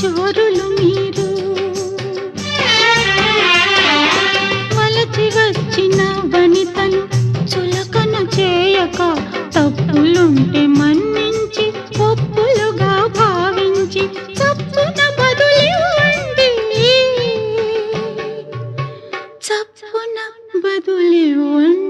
చోరులు మీరు. వలచి వచ్చిన వనితను చులకన చేయక తప్పులుంటే మన్నించి పప్పులుగా భావించి చప్పున బదులివ్వండి చప్పున బదులివ్వండి.